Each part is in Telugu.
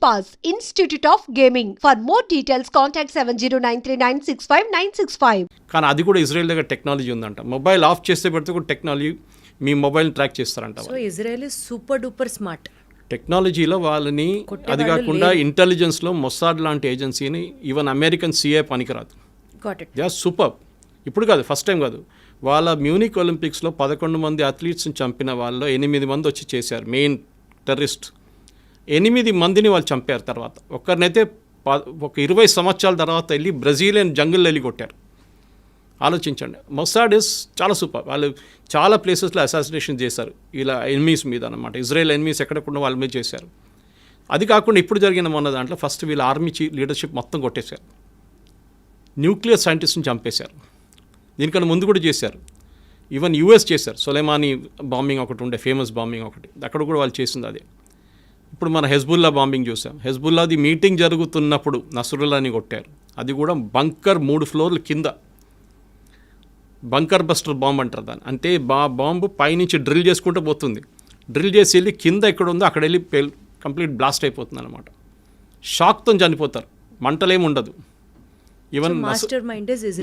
Pass, Institute of Gaming. For more details, contact 709396596. కానీ అది కూడా ఇజ్రాయెల్ దగ్గర టెక్నాలజీ ఉందంట. మొబైల్ ఆఫ్ చేస్తే పెడితే కూడా టెక్నాలజీ మీ మొబైల్ ట్రాక్ చేస్తారంట so Israel is super duper smart టెక్నాలజీలో వాళ్ళని అది వాళ్ళు కాకుండా ఇంటెలిజెన్స్లో మొసాడ్ లాంటి ఏజెన్సీని ఈవెన్ అమెరికన్ సిఏ పనికిరాదు. దే ఆర్ సూపర్ ఇప్పుడు కాదు ఫస్ట్ టైం కాదు. వాళ్ళ మ్యూనిక్ ఒలింపిక్స్లో పదకొండు మంది అథ్లీట్స్ని చంపిన వాళ్ళలో ఎనిమిది మంది వచ్చి చేశారు మెయిన్ టెర్రరిస్ట్ ఎనిమిది మందిని వాళ్ళు చంపారు తర్వాత. ఒక్కరినైతే ప- ఒక ఇరవై సంవత్సరాల తర్వాత వెళ్ళి బ్రెజిలియన్ జంగిల్ వెళ్ళి కొట్టారు. ఆలోచించండి. మొసాడ్ ఇస్ చాలా సూపర్. వాళ్ళు చాలా ప్లేసెస్లో అసాసినేషన్ చేశారు. ఇలా ఎనిమీస్ మీద అనమాట ఇజ్రాయెల్ ఎనిమీస్ ఎక్కడకుండా వాళ్ళ మీద చేశారు. అది కాకుండా ఇప్పుడు జరిగిన మొన్న దాంట్లో ఫస్ట్ వీళ్ళ ఆర్మీ చీ లీడర్షిప్ మొత్తం కొట్టేశారు. న్యూక్లియర్ సైంటిస్ట్ని చంపేశారు. దీనికన్నా ముందు కూడా చేశారు. ఈవెన్ యూఎస్ చేశారు. సొలేమానీ బాంబింగ్ ఒకటి ఉండే ఫేమస్ బాంబింగ్ ఒకటి. అక్కడ కూడా వాళ్ళు చేసింది అదే. ఇప్పుడు మన హెజ్బుల్లా బాంబింగ్ చూసాం. హెజ్బుల్లాది మీటింగ్ జరుగుతున్నప్పుడు నసరుల్లాని కొట్టారు. అది కూడా బంకర్ మూడు ఫ్లోర్ల కింద. బంకర్ బస్టర్ బాంబ్ అంటారు దాన్ని. అంటే బా బాంబు పైనుంచి డ్రిల్ చేసుకుంటూ పోతుంది. డ్రిల్ చేసి వెళ్ళి కింద ఎక్కడ ఉందో అక్కడ వెళ్ళి పేల్ కంప్లీట్ బ్లాస్ట్ అయిపోతుంది అనమాట షాక్తో చనిపోతారు. మంటలేం ఉండదు. ఈవెన్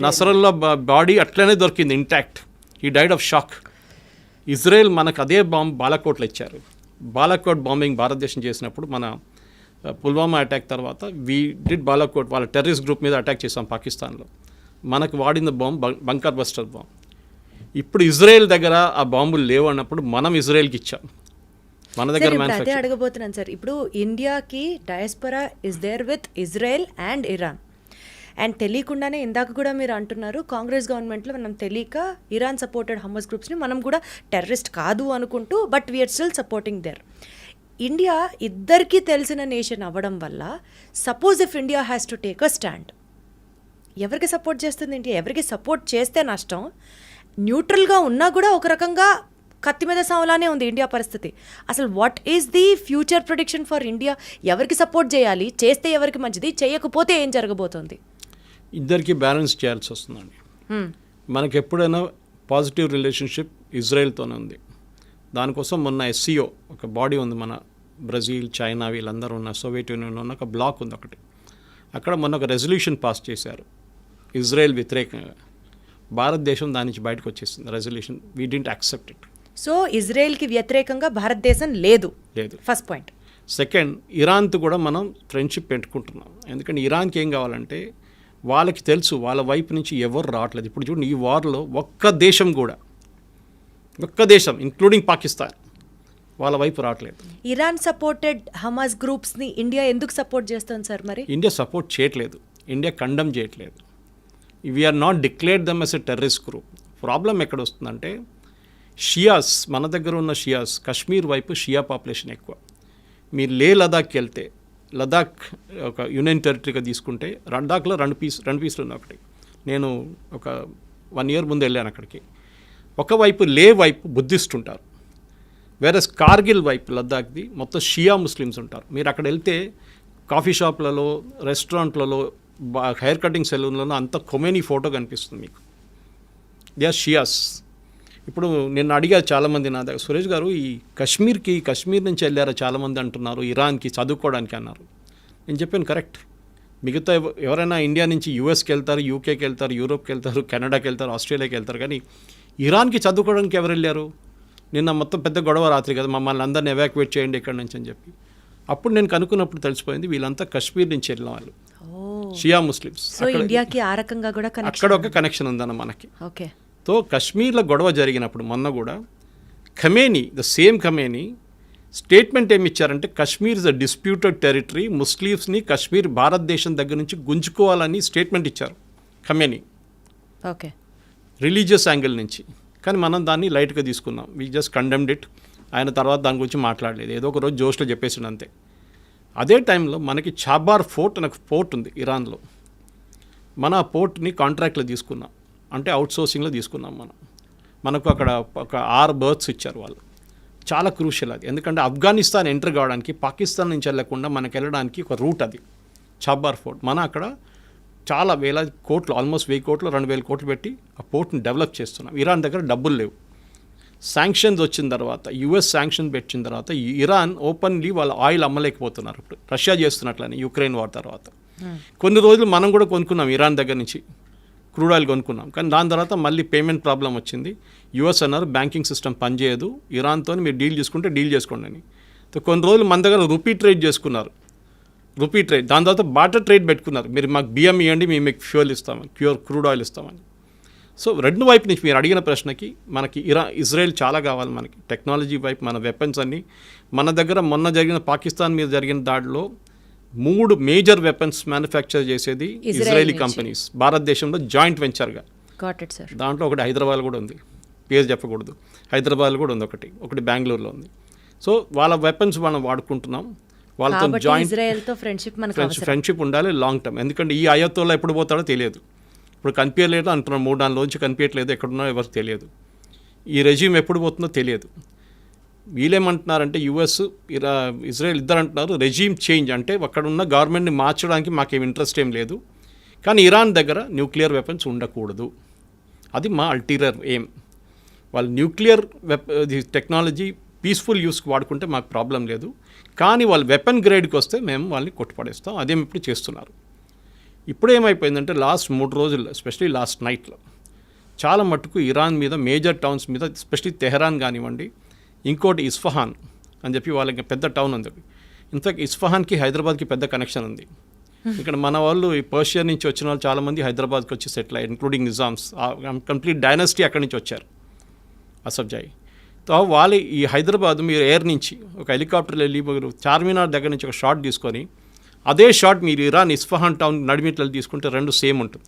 నసరల్లా బాడీ అట్లనే దొరికింది ఇంటాక్ట్ ఈ డైడ్ ఆఫ్ షాక్ ఇజ్రాయెల్ మనకు అదే బాంబ్ బాలాకోట్లో ఇచ్చారు. బాలాకోట్ బాంబింగ్ భారతదేశం చేసినప్పుడు మన పుల్వామా అటాక్ తర్వాత వీ డిడ్ బాలాకోట్ వాళ్ళ టెర్రరిస్ట్ గ్రూప్ మీద అటాక్ చేసాం పాకిస్తాన్లో. మనకు వాడిన బాంబ్ బంకర్ బస్టర్ బాంబ్. ఇప్పుడు ఇజ్రాయెల్ దగ్గర ఆ బాంబులు లేవు అన్నప్పుడు మనం ఇజ్రాయెల్కి ఇచ్చాం. మన దగ్గర అదే అడగబోతున్నాను సార్. ఇప్పుడు ఇండియాకి diaspora is there with Israel and Iran and తెలియకుండానే ఇందాక కూడా మీరు అంటున్నారు కాంగ్రెస్ గవర్నమెంట్లో మనం తెలియక ఇరాన్ సపోర్టెడ్ హమస్ గ్రూప్స్ని మనం కూడా టెర్రరిస్ట్ కాదు అనుకుంటూ but we're still supporting there India ఇద్దరికీ తెలిసిన నేషన్ అవ్వడం వల్ల suppose if India has to take a stand ఎవరికి సపోర్ట్ చేస్తుంది ఇండియా ఎవరికి సపోర్ట్ చేస్తే నష్టం? న్యూట్రల్గా ఉన్నా కూడా ఒక రకంగా కత్తి మీద సావలానే ఉంది ఇండియా పరిస్థితి. అసలు what is the future prediction for India ఎవరికి సపోర్ట్ చేయాలి? చేస్తే ఎవరికి మంచిది? చేయకపోతే ఏం జరగబోతోంది? ఇద్దరికి బ్యాలెన్స్ చేయాల్సి వస్తుందండి. మనకి ఎప్పుడైనా పాజిటివ్ రిలేషన్షిప్ ఇజ్రాయెల్తోనే ఉంది. దానికోసం మొన్న ఎస్సీఓ ఒక బాడీ ఉంది మన బ్రెజిల్ చైనా వీళ్ళందరూ ఉన్న సోవియట్ యూనియన్ ఉన్న ఒక బ్లాక్ ఉంది ఒకటి. అక్కడ మొన్న ఒక రెజల్యూషన్ పాస్ చేశారు. ఇజ్రాయెల్ వ్యతిరేకంగా. భారతదేశం దాని నుంచి బయటకు వచ్చేసింది resolution. We didn't accept it so ఇజ్రాయెల్కి వ్యతిరేకంగా భారతదేశం లేదు. లేదు. ఫస్ట్ పాయింట్ సెకండ్ ఇరాన్తో కూడా మనం ఫ్రెండ్షిప్ పెట్టుకుంటున్నాం. ఎందుకంటే ఇరాన్కి ఏం కావాలంటే వాళ్ళకి తెలుసు వాళ్ళ వైపు నుంచి ఎవరు రావట్లేదు. ఇప్పుడు చూడండి ఈ వార్లో ఒక్క దేశం కూడా ఒక్క దేశం ఇంక్లూడింగ్ పాకిస్తాన్ వాళ్ళ వైపు రావట్లేదు. ఇరాన్ సపోర్టెడ్ హమాస్ గ్రూప్స్ని ఇండియా ఎందుకు సపోర్ట్ చేస్తుంది సార్ మరి? ఇండియా సపోర్ట్ చేయట్లేదు. ఇండియా కండమ్ చేయట్లేదు. We're not declared them as a terrorist group problem ఎక్కడ వస్తుందంటే షియాస్ మన దగ్గర ఉన్న షియాస్ కశ్మీర్ వైపు షియా పాపులేషన్ ఎక్కువ. మీరు లే లదాఖ్కి వెళ్తే లదాఖ్ ఒక యూనియన్ టెరిటరీగా తీసుకుంటే లదాఖ్లో రెండు పీస్ రెండు పీసులు ఉన్నాయి ఒకటి. నేను ఒక వన్ ఇయర్ ముందు వెళ్ళాను అక్కడికి. ఒకవైపు లే వైపు బుద్ధిస్ట్ ఉంటారు. వేరే కార్గిల్ వైపు లద్దాఖ్ది మొత్తం షియా ముస్లిమ్స్ ఉంటారు. మీరు అక్కడ వెళ్తే కాఫీ షాప్లలో రెస్టారెంట్లలో బా- హెయిర్ కటింగ్ సెలూన్లలో అంత కొమేనీ ఫోటో కనిపిస్తుంది మీకు. దే ఆర్ షియాస్ ఇప్పుడు నేను అడిగా చాలామంది నా దగ్గర సురేష్ గారు ఈ కశ్మీర్కి కశ్మీర్ నుంచి వెళ్ళారా చాలామంది అంటున్నారు ఇరాన్కి చదువుకోవడానికి అన్నారు. నేను చెప్పాను కరెక్ట్. మిగతా ఎవ- ఎవరైనా ఇండియా నుంచి యూఎస్కి వెళ్తారు యూకేకి వెళ్తారు యూరోప్కి వెళ్తారు కెనడాకి వెళ్తారు ఆస్ట్రేలియాకి వెళ్తారు కానీ ఇరాన్కి చదువుకోవడానికి ఎవరు వెళ్ళారు? నిన్న మొత్తం పెద్ద గొడవ రాత్రి కదా మమ్మల్ని అందరిని ఎవాక్యువేట్ చేయండి ఇక్కడి నుంచి అని చెప్పి. అప్పుడు నేను కనుక్కున్నప్పుడు తెలిసిపోయింది వీళ్ళంతా కశ్మీర్ నుంచి వెళ్ళిన వాళ్ళు. Shia Muslims. ఇండియాకి ఆ రకంగా కూడా అక్కడ ఒక కనెక్షన్ ఉందన్న మనకి. ఓకే. తో కశ్మీర్లో గొడవ జరిగినప్పుడు మొన్న కూడా Khamenei the same Khamenei statement ఏమి ఇచ్చారంటే Kashmir is a disputed territory ముస్లిమ్స్ని Kashmir భారతదేశం దగ్గర నుంచి గుంజుకోవాలని స్టేట్మెంట్ ఇచ్చారు ఖమేని ఓకే రిలీజియస్ యాంగిల్ నుంచి. కానీ మనం దాన్ని లైట్గా తీసుకున్నాం వీ జస్ట్ కండెమ్డ్ ఇట్ ఆయన తర్వాత దాని గురించి మాట్లాడలేదు. ఏదో ఒక రోజు జోష్లో చెప్పేసిండు అంతే. అదే టైంలో మనకి చాబార్ ఫోర్ట్ అనే ఫోర్ట్ ఉంది ఇరాన్లో మన ఆ పోర్ట్ని కాంట్రాక్ట్లో తీసుకున్నాం అంటే అవుట్సోర్సింగ్లో తీసుకున్నాం మనం. మనకు అక్కడ ఒక ఆరు బర్త్స్ ఇచ్చారు వాళ్ళు. చాలా క్రూషియల్ అది. ఎందుకంటే ఆఫ్ఘనిస్తాన్ ఎంటర్ కావడానికి పాకిస్తాన్ నుంచి వెళ్ళకుండా మనకు వెళ్ళడానికి ఒక రూట్ అది. చాబార్ ఫోర్ట్ మన అక్కడ చాలా వేల కోట్లు ఆల్మోస్ట్ వెయ్యి కోట్లు రెండు వేల కోట్లు పెట్టి ఆ పోర్ట్ని డెవలప్ చేస్తున్నాం. ఇరాన్ దగ్గర డబ్బులు లేవు. శాంక్షన్స్ వచ్చిన తర్వాత యుఎస్ శాంక్షన్ పెట్టిన తర్వాత ఇరాన్ ఓపెన్లీ వాళ్ళ ఆయిల్ అమ్మలేకపోతున్నారు ఇప్పుడు. రష్యా చేస్తున్నట్లని యుక్రెయిన్ వార్ తర్వాత. కొన్ని రోజులు మనం కూడా కొనుక్కున్నాం ఇరాన్ దగ్గర నుంచి. క్రూడ్ ఆయిల్ కొనుక్కున్నాం. కానీ దాని తర్వాత మళ్ళీ పేమెంట్ ప్రాబ్లం వచ్చింది. యుఎస్ అన్నారు బ్యాంకింగ్ సిస్టమ్ పనిచేయదు ఇరాన్తో మీరు డీల్ చేసుకుంటే డీల్ చేసుకోండి అని. కొన్ని రోజులు మన దగ్గర రూపీ ట్రేడ్ చేసుకున్నారు. రూపీ ట్రేడ్ దాని తర్వాత బాటర్ ట్రేడ్ పెట్టుకున్నారు. మీరు మాకు బియ్యం ఇవ్వండి మేము మీకు ఫ్యూయల్ ఇస్తామని క్యూర్ క్రూడ్ ఆయిల్ ఇస్తామని. సో రెండు వైపు నుంచి మీరు అడిగిన ప్రశ్నకి మనకి ఇరా ఇజ్రాయెల్ చాలా కావాలి మనకి. టెక్నాలజీ వైపు మన వెపన్స్ అన్ని. మన దగ్గర మొన్న జరిగిన పాకిస్తాన్ మీద జరిగిన దాడిలో మూడు మేజర్ వెపన్స్ మ్యానుఫ్యాక్చర్ చేసేది ఇజ్రాయెల్ నుంచి. కంపెనీస్. భారతదేశంలో జాయింట్ వెంచర్గా. దాంట్లో ఒకటి హైదరాబాద్ కూడా ఉంది. పేరు చెప్పకూడదు. హైదరాబాద్ కూడా ఉంది ఒకటి. ఒకటి బెంగళూరులో ఉంది. సో వాళ్ళ వెపన్స్ మనం వాడుకుంటున్నాం. వాళ్ళతో జాయింట్ ఫ్రెండ్షిప్ ఫ్రెండ్షిప్ ఉండాలి లాంగ్ టర్మ్. ఎందుకంటే ఈ అయోత్తోలో ఎప్పుడు పోతాడో తెలియదు. ఇప్పుడు కనిపించలేదు అంటున్నాం. మూడు నాలుగులోంచి కనిపించట్లేదు ఎక్కడున్నా ఎవరికి తెలియదు. ఈ రెజ్యూమ్ ఎప్పుడు పోతుందో తెలియదు. వీళ్ళేమంటున్నారంటే యుఎస్ ఇరా ఇజ్రాయెల్ ఇద్దరు అంటున్నారు రెజీమ్ చేంజ్ అంటే అక్కడ ఉన్న గవర్నమెంట్ని మార్చడానికి మాకేం ఇంట్రెస్ట్ ఏం లేదు. కానీ ఇరాన్ దగ్గర న్యూక్లియర్ వెపన్స్ ఉండకూడదు. అది మా అల్టీరియర్ ఎయిమ్ వాళ్ళు న్యూక్లియర్ వెప టెక్నాలజీ పీస్ఫుల్ యూస్కి వాడుకుంటే మాకు ప్రాబ్లం లేదు. కానీ వాళ్ళు వెపన్ గ్రేడ్కి వస్తే మేము వాళ్ళని కొట్టుపడేస్తాం. అదేం ఇప్పుడు చేస్తున్నారు. ఇప్పుడు ఏమైపోయిందంటే లాస్ట్ మూడు రోజుల్లో ఎస్పెషలీ లాస్ట్ నైట్లో చాలా మట్టుకు ఇరాన్ మీద మేజర్ టౌన్స్ మీద ఎస్పెషలీ తెహరాన్ కానివ్వండి ఇంకోటి ఇస్ఫహాన్ అని చెప్పి వాళ్ళకి పెద్ద టౌన్ ఉంది. ఇన్ఫాక్ట్ ఇస్ఫహాన్కి హైదరాబాద్కి పెద్ద కనెక్షన్ ఉంది. ఇక్కడ మన వాళ్ళు ఈ పర్షియా నుంచి వచ్చిన వాళ్ళు చాలామంది హైదరాబాద్కి వచ్చి సెటిల్ అయ్యారు ఇంక్లూడింగ్ నిజామ్స్ కంప్లీట్ డైనస్టీ అక్కడి నుంచి వచ్చారు. అసబ్జాయి తో వాళ్ళు ఈ హైదరాబాద్ మీరు ఎయిర్ నుంచి ఒక హెలికాప్టర్లో వెళ్ళి మీరు చార్మినార్ దగ్గర నుంచి ఒక షాట్ తీసుకొని అదే షాట్ మీరు ఇరాన్ ఇస్ఫహాన్ టౌన్ నడిమిట్లలో తీసుకుంటే రెండు సేమ్ ఉంటుంది.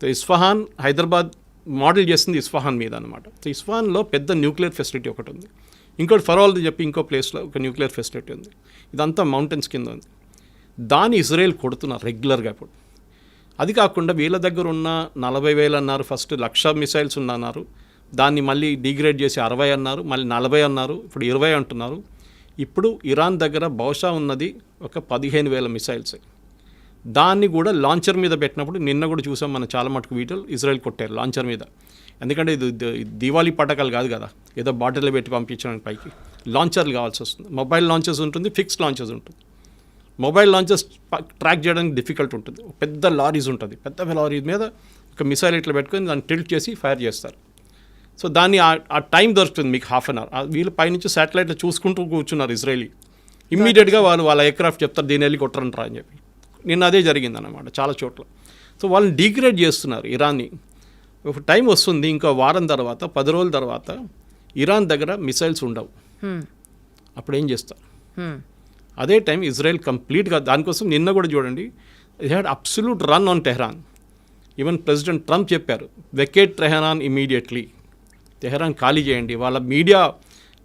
సో ఇస్ఫహాన్ హైదరాబాద్ మోడల్ చేస్తుంది ఇస్ఫహాన్ మీద అనమాట సో ఇస్ఫహాన్లో పెద్ద న్యూక్లియర్ ఫెసిలిటీ ఒకటి ఉంది. ఇంకోటి ఫరోల్ది చెప్పి ఇంకో ప్లేస్లో ఒక న్యూక్లియర్ ఫెసిలిటీ ఉంది. ఇదంతా మౌంటైన్స్ కింద ఉంది. దాన్ని ఇజ్రాయెల్ కొడుతున్నారు రెగ్యులర్గా ఇప్పుడు. అది కాకుండా వీళ్ళ దగ్గర ఉన్న నలభై వేలు అన్నారు ఫస్ట్ లక్ష మిసైల్స్ ఉన్నారు దాన్ని మళ్ళీ డిగ్రేడ్ చేసి అరవై అన్నారు మళ్ళీ నలభై అన్నారు ఇప్పుడు ఇరవై అంటున్నారు. ఇప్పుడు ఇరాన్ దగ్గర బహుశా ఉన్నది ఒక పదిహేను వేల మిసైల్స్. దాన్ని కూడా లాంచర్ మీద పెట్టినప్పుడు నిన్న కూడా చూసాం మనం చాలా మటుకు వీడియోలు ఇజ్రాయెల్ కొట్టారు లాంచర్ మీద. ఎందుకంటే ఇది దీవాళీ పటకాలు కాదు కదా. ఏదో బాటిల్లో పెట్టి పంపించడానికి పైకి. లాంచర్లు కావాల్సి వస్తుంది. మొబైల్ లాంచర్స్ ఉంటుంది ఫిక్స్ లాంచర్స్ ఉంటుంది. మొబైల్ లాంచెస్ ట్రాక్ చేయడానికి డిఫికల్ట్ ఉంటుంది. ఒక పెద్ద లారీస్ ఉంటుంది. పెద్ద లారీ మీద ఒక మిసైల్ ఇట్లా పెట్టుకొని దాన్ని టిల్ట్ చేసి ఫైర్ చేస్తారు. సో దాన్ని ఆ- టైం దొరుకుతుంది మీకు హాఫ్ అన్ అవర్. వీళ్ళు పైనుంచి శాటిలైట్లో చూసుకుంటూ కూర్చున్నారు ఇజ్రాయలీ. ఇమ్మీడియట్గా వాళ్ళు వాళ్ళ ఎయిర్క్రాఫ్ట్ చెప్తారు దీన్ని వెళ్ళి కొట్టరంటారా అని చెప్పి. నిన్న అదే జరిగిందన్నమాట చాలా చోట్ల. సో వాళ్ళని డిగ్రేడ్ చేస్తున్నారు ఇరాన్ని. ఒక టైం వస్తుంది ఇంకో వారం తర్వాత పది రోజుల తర్వాత ఇరాన్ దగ్గర మిసైల్స్ ఉండవు. అప్పుడు ఏం చేస్తారు. అదే టైం ఇజ్రాయెల్ కంప్లీట్గా దానికోసం నిన్న కూడా చూడండి ఇది had absolute run on Tehran even President Trump చెప్పారు వెకేట్ టెహరాన్ ఇమీడియట్లీ టెహరాన్ ఖాళీ చేయండి. వాళ్ళ మీడియా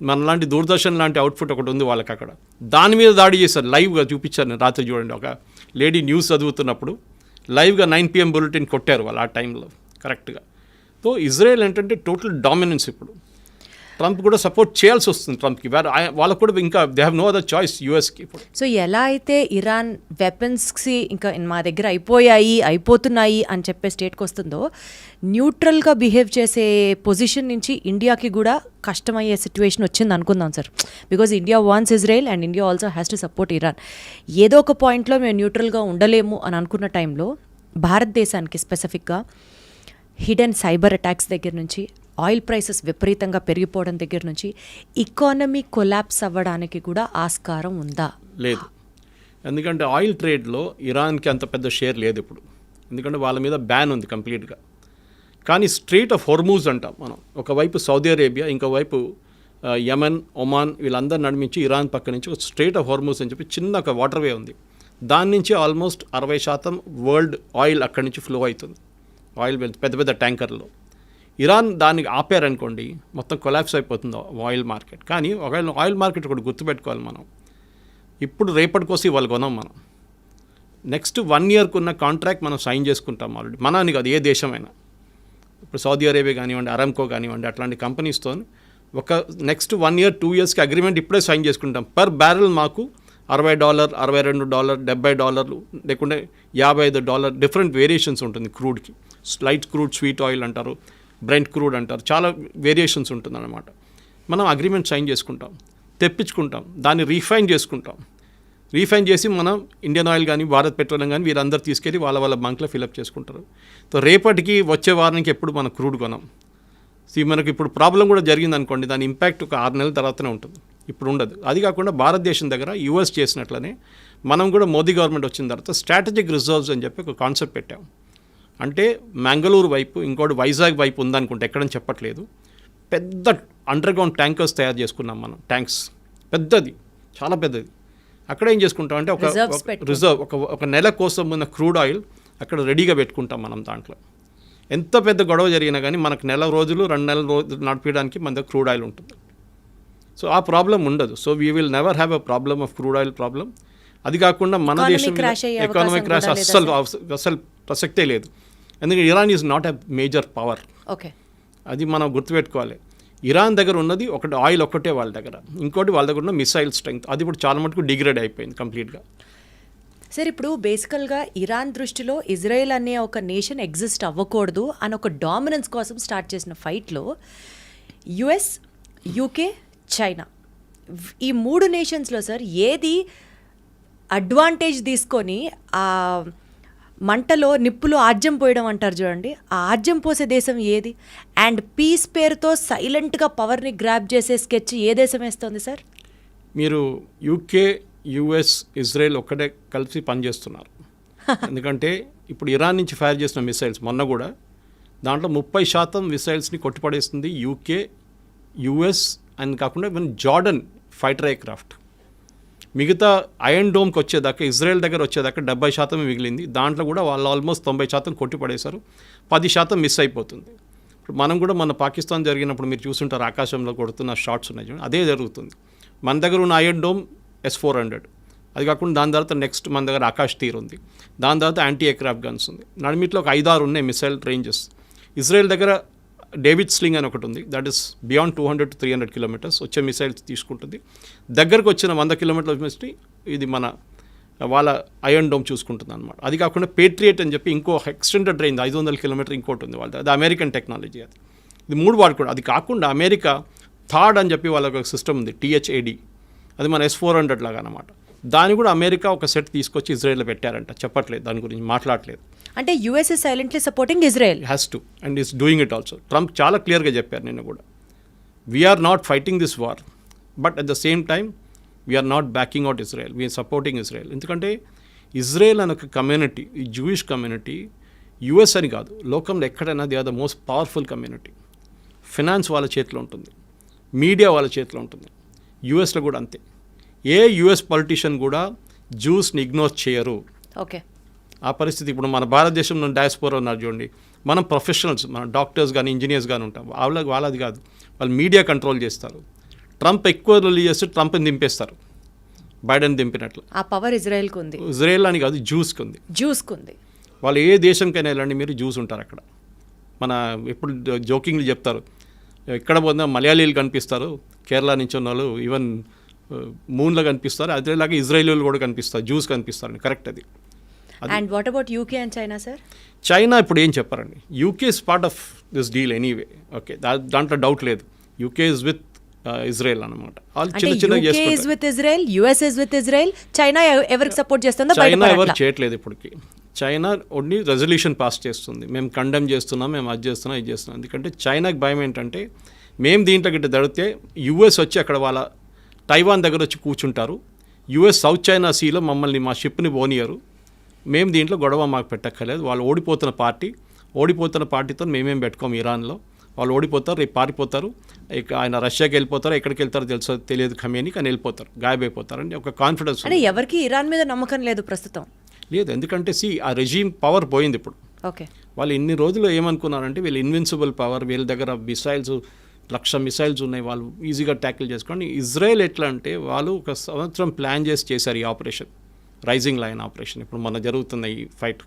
మనలాంటి దూరదర్శన్ లాంటి అవుట్ఫుట్ ఒకటి ఉంది వాళ్ళకి అక్కడ దాని మీద దాడి చేశారు లైవ్గా చూపించారు నేను రాత్రి చూడండి ఒక లేడీ న్యూస్ చదువుతున్నప్పుడు లైవ్గా నైన్ పిఎం బులెటిన్ కొట్టారు వాళ్ళు ఆ టైంలో కరెక్ట్గా. సో ఇజ్రాయెల్ ఏంటంటే టోటల్ డామినెన్స్ ఇప్పుడు. ట్రంప్ కూడా సపోర్ట్ చేయాల్సి వస్తుంది ట్రంప్కి వాళ్ళకు కూడా ఇంకా they have no other choice యూఎస్కి so ఎలా అయితే ఇరాన్ వెపన్స్కి ఇంకా మా దగ్గర అయిపోయాయి అయిపోతున్నాయి అని చెప్పే స్టేట్కి వస్తుందో న్యూట్రల్గా బిహేవ్ చేసే పొజిషన్ నుంచి ఇండియాకి కూడా కష్టమయ్యే సిచ్యువేషన్ వచ్చింది అనుకుందాం sir. Because India wants Israel and India also has to support Iran ఏదో ఒక పాయింట్లో మేము న్యూట్రల్గా ఉండలేము అని అనుకున్న టైంలో భారతదేశానికి స్పెసిఫిక్గా హిడెన్ సైబర్ అటాక్స్ దగ్గర నుంచి ఆయిల్ ప్రైసెస్ విపరీతంగా పెరిగిపోవడం దగ్గర నుంచి ఇకానమీ కొలాప్స్ అవ్వడానికి కూడా ఆస్కారం ఉందా? లేదు. ఎందుకంటే ఆయిల్ ట్రేడ్లో ఇరాన్కి అంత పెద్ద షేర్ లేదు ఇప్పుడు. ఎందుకంటే వాళ్ళ మీద బ్యాన్ ఉంది కంప్లీట్గా. కానీ స్ట్రీట్ ఆఫ్ హొర్మూజ్ అంటాం మనం. ఒకవైపు సౌదీ అరేబియా ఇంకోవైపు యమన్ ఒమాన్ వీళ్ళందరూ నడిమించి ఇరాన్ పక్క నుంచి ఒక స్ట్రీట్ ఆఫ్ హొర్మూజ్ అని చెప్పి చిన్న ఒక వాటర్ వే ఉంది. దాని నుంచి ఆల్మోస్ట్ అరవై శాతం వరల్డ్ ఆయిల్ అక్కడి నుంచి ఫ్లో అవుతుంది. ఆయిల్ పెద్ద పెద్ద ట్యాంకర్లో. ఇరాన్ దానికి ఆపారనుకోండి మొత్తం కొలాప్స్ అయిపోతుంది ఆయిల్ మార్కెట్ కానీ ఒకవేళ ఆయిల్ మార్కెట్ ఒకటి గుర్తుపెట్టుకోవాలి మనం. ఇప్పుడు రేపటికోసం ఇవాళ కొనాం మనం. నెక్స్ట్ వన్ ఇయర్కి ఉన్న కాంట్రాక్ట్ మనం సైన్ చేసుకుంటాం ఆల్రెడీ మన అని కాదు ఏ దేశమైనా. ఇప్పుడు సౌదీ అరేబియా కానివ్వండి అరామ్కో కానివ్వండి అట్లాంటి కంపెనీస్తో ఒక నెక్స్ట్ వన్ ఇయర్ టూ ఇయర్స్కి అగ్రిమెంట్ ఇప్పుడే సైన్ చేసుకుంటాం. పర్ బ్యారెల్ మాకు అరవై డాలర్ అరవై రెండు డాలర్ డెబ్బై డాలర్లు లేకుంటే యాభై ఐదు డాలర్ డిఫరెంట్ వేరియేషన్స్ ఉంటుంది క్రూడ్కి లైట్ క్రూడ్ స్వీట్ ఆయిల్ అంటారు. బ్రెంట్ క్రూడ్ అంటారు. చాలా వేరియేషన్స్ ఉంటుందన్నమాట. మనం అగ్రిమెంట్ సైన్ చేసుకుంటాం. తెప్పించుకుంటాం. దాన్ని రీఫైన్ చేసుకుంటాం. రీఫైన్ చేసి మనం ఇండియన్ ఆయిల్ కానీ భారత్ పెట్రోలియం కానీ వీరందరూ తీసుకెళ్ళి వాళ్ళ వాళ్ళ బంక్లో ఫిలప్ చేసుకుంటారు. సో రేపటికి వచ్చే వారానికి ఎప్పుడు మనం క్రూడ్ కొనం. సో మనకి ఇప్పుడు ప్రాబ్లం కూడా జరిగింది అనుకోండి దాని ఇంపాక్ట్ ఒక ఆరు నెలల తర్వాతనే ఉంటుంది. ఇప్పుడు ఉండదు. అది కాకుండా భారతదేశం దగ్గర యూఎస్ చేసినట్లనే మనం కూడా మోదీ గవర్నమెంట్ వచ్చిన తర్వాత స్ట్రాటజిక్ రిజర్వ్స్ అని చెప్పి ఒక కాన్సెప్ట్ పెట్టాం. అంటే మంగళూరు వైపు ఇంకోటి వైజాగ్ వైపు ఉందనుకుంటే ఎక్కడని చెప్పట్లేదు. పెద్ద అండర్ గ్రౌండ్ ట్యాంకర్స్ తయారు చేసుకున్నాం మనం ట్యాంక్స్ పెద్దది చాలా పెద్దది. అక్కడ ఏం చేసుకుంటాం అంటే ఒక. రిజర్వ్ ఒక ఒక నెల కోసం ఉన్న క్రూడ్ ఆయిల్ అక్కడ రెడీగా పెట్టుకుంటాం మనం దాంట్లో. ఎంత పెద్ద గొడవ జరిగినా కానీ మనకు నెల రోజులు రెండు నెలల రోజులు నడిపించడానికి మన దగ్గర క్రూడ్ ఆయిల్ ఉంటుంది. సో ఆ ప్రాబ్లం ఉండదు. So we will never have a problem of crude oil problem అది కాకుండా మన దేశం ఎకానమిక్ క్రాష్ అస్సలు అస్సలు ప్రసక్తే లేదు. ఎందుకంటే Iran is not a major power okay. అది మనం గుర్తుపెట్టుకోవాలి. ఇరాన్ దగ్గర ఉన్నది ఒకటి ఆయిల్ ఒక్కటే వాళ్ళ దగ్గర. ఇంకోటి వాళ్ళ దగ్గర ఉన్న మిసైల్ స్ట్రెంగ్త్ అది ఇప్పుడు చాలా మటుకు డిగ్రేడ్ అయిపోయింది కంప్లీట్గా సార్ ఇప్పుడు బేసికల్గా ఇరాన్ దృష్టిలో ఇజ్రాయెల్ అనే ఒక నేషన్ ఎగ్జిస్ట్ అవ్వకూడదు అని ఒక డామినెన్స్ కోసం స్టార్ట్ చేసిన ఫైట్లో యుఎస్ యూకే చైనా ఈ మూడు నేషన్స్లో సార్ ఏది అడ్వాంటేజ్ తీసుకొని ఆ మంటలో నిప్పులు ఆజ్యం పోయడం అంటారు చూడండి. ఆ ఆజ్యం పోసే దేశం ఏది? అండ్ పీస్ పేరుతో సైలెంట్గా పవర్ని గ్రాప్ చేసే స్కెచ్ ఏ దేశం వేస్తుంది సార్? మీరు యూకే యుఎస్ ఇజ్రాయెల్ ఒక్కటే కలిసి పనిచేస్తున్నారు. ఎందుకంటే ఇప్పుడు ఇరాన్ నుంచి ఫైర్ చేసిన మిసైల్స్ మొన్న కూడా దాంట్లో ముప్పై శాతం మిసైల్స్ని కొట్టిపడేస్తుంది యూకే యుఎస్ అని కాకుండా ఈవెన్ జార్డన్ ఫైటర్ ఎయిర్క్రాఫ్ట్ మిగతా అయన్ డోమ్కి వచ్చేదాకా ఇజ్రాయెల్ దగ్గర వచ్చేదాకా డెబ్బై శాతం మిగిలింది. దాంట్లో కూడా వాళ్ళు ఆల్మోస్ట్ తొంభై శాతం కొట్టిపడేశారు. పది శాతం మిస్ అయిపోతుంది. ఇప్పుడు మనం కూడా మన పాకిస్తాన్ జరిగినప్పుడు మీరు చూసుంటారు ఆకాశంలో కొడుతున్న షార్ట్స్ ఉన్నాయి చూడండి. అదే జరుగుతుంది. మన దగ్గర ఉన్న iron dome S four hundred అది కాకుండా దాని తర్వాత నెక్స్ట్ మన దగ్గర ఆకాష్ తీర్ ఉంది. దాని తర్వాత యాంటీ ఎయిర్క్రాఫ్ట్ గన్స్ ఉంది. నడిమిట్లో ఒక ఐదారు ఉన్నాయి మిసైల్ రేంజెస్ ఇజ్రాయెల్ దగ్గర డేవిడ్ స్లింగ్ అని ఒకటి ఉంది. That is beyond two hundred to three hundred kilometres వచ్చే మిసైల్స్ తీసుకుంటుంది. దగ్గరకు వచ్చిన వంద కిలోమీటర్ల మిస్టి ఇది మన వాళ్ళ అయన్ డోమ్ చూసుకుంటుంది అనమాట అది కాకుండా పేట్రియట్ అని చెప్పి ఇంకో ఎక్స్టెండెడ్ రేంజ్ ఐదు వందల కిలోమీటర్ ఇంకోటి ఉంది వాళ్ళది. అది అమెరికన్ టెక్నాలజీ అది. ఇది మూడు వాడుకోవడం అది కాకుండా అమెరికా థర్డ్ అని చెప్పి వాళ్ళకి ఒక సిస్టమ్ ఉంది టీహెచ్ఏడి అది మన ఎస్ ఫోర్ హండ్రెడ్ లాగా అనమాట దాన్ని కూడా అమెరికా ఒక సెట్ తీసుకొచ్చి ఇజ్రాయెల్లో పెట్టారంట. చెప్పట్లేదు దాని గురించి మాట్లాడలేదు అంటే US is silently supporting Israel has to and is doing it also Trump చాలా క్లియర్గా చెప్పారు నిన్న కూడా. We're not fighting this war but at the same time we're not backing out Israel we're supporting Israel ఎందుకంటే ఇజ్రాయెల్ అనే ఒక కమ్యూనిటీ ఈ జూయిష్ కమ్యూనిటీ యుఎస్ అని కాదు లోకంలో ఎక్కడైనా they are the most powerful community finance వాళ్ళ చేతిలో ఉంటుంది. మీడియా వాళ్ళ చేతిలో ఉంటుంది. యుఎస్లో కూడా అంతే. ఏ యుఎస్ పొలిటీషియన్ కూడా జ్యూస్ని ఇగ్నోర్ చేయరు. ఓకే. ఆ పరిస్థితి ఇప్పుడు మన భారతదేశంలో డయాస్పోరా ఉన్నారు చూడండి. మనం ప్రొఫెషనల్స్ మన డాక్టర్స్ కానీ ఇంజనీర్స్ కానీ ఉంటాం. వాళ్ళకి వాళ్ళది కాదు. వాళ్ళు మీడియా కంట్రోల్ చేస్తారు. ట్రంప్ ఎక్కువ రిలీజ్ చేస్తే ట్రంప్ని దింపేస్తారు. బైడెన్ దింపినట్లు. ఆ పవర్ ఇజ్రాయెల్కి ఉంది ఇజ్రాయెల్ అని కాదు జ్యూస్కి ఉంది జ్యూస్కి ఉంది వాళ్ళు ఏ దేశంకైనా వెళ్ళండి మీరు జ్యూస్ ఉంటారు అక్కడ. మన ఎప్పుడు జోకింగ్లు చెప్తారు. ఎక్కడ పోయినా మలయాళీలు కనిపిస్తారు. కేరళ నుంచి ఉన్న వాళ్ళు ఈవెన్ మూన్లో కనిపిస్తారు అదేలాగా ఇజ్రాయేలీలు కూడా కనిపిస్తారు జ్యూస్ కనిపిస్తారు కరెక్ట్ అది. And what about UK and China sir China ఇప్పుడు ఏం చెప్పారండి? UK is part of this deal anyway okay దాంట్లో డౌట్ లేదు. యూకే ఇస్ విత్ ఇజ్రాయెల్ అనమాట వాళ్ళు చిన్న చిన్న is with Israel US is with Israel China ఎవ- ఎవరికి సపోర్ట్ చేస్తుందో చైనా ఎవరు. చేయట్లేదు ఇప్పటికి. చైనా ఓన్లీ రెజల్యూషన్ పాస్ చేస్తుంది. మేము కండెమ్ చేస్తున్నాం మేము అది చేస్తున్నాం ఇది చేస్తున్నాం. ఎందుకంటే చైనాకి భయం ఏంటంటే మేము దీంట్లో గిట్ట దడితే యుఎస్ వచ్చి అక్కడ వాళ్ళ తైవాన్ దగ్గర వచ్చి కూర్చుంటారు. యుఎస్ సౌత్ చైనా సీలో మమ్మల్ని మా షిప్ని పోనీయరు. మేము దీంట్లో గొడవ మాకు పెట్టక్కర్లేదు. వాళ్ళు ఓడిపోతున్న పార్టీ ఓడిపోతున్న పార్టీతో మేమేం పెట్టుకోము ఇరాన్లో. వాళ్ళు ఓడిపోతారు రేపు పారిపోతారు. ఇక ఆయన రష్యాకి వెళ్ళిపోతారు ఎక్కడికి వెళ్తారో తెలుసో తెలియదు ఖమేని కానీ వెళ్ళిపోతారు గాయబైపోతారు ఒక కాన్ఫిడెన్స్ అంటే ఎవరికి ఇరాన్ మీద నమ్మకం లేదు ప్రస్తుతం. లేదు ఎందుకంటే సి ఆ రెజీమ్ పవర్ పోయింది ఇప్పుడు. ఓకే. వాళ్ళు ఇన్ని రోజులు ఏమనుకున్నారంటే వీళ్ళు ఇన్విన్సిబుల్ పవర్ వీళ్ళ దగ్గర మిసైల్స్ లక్ష మిసైల్స్ ఉన్నాయి వాళ్ళు ఈజీగా ట్యాకిల్ చేసుకోండి. ఇజ్రాయెల్ ఎట్లా అంటే వాళ్ళు ఒక సంవత్సరం ప్లాన్ చేసి చేశారు ఈ ఆపరేషన్ రైజింగ్ లైన్ ఆపరేషన్. ఇప్పుడు మన జరుగుతున్న ఈ ఫైట్.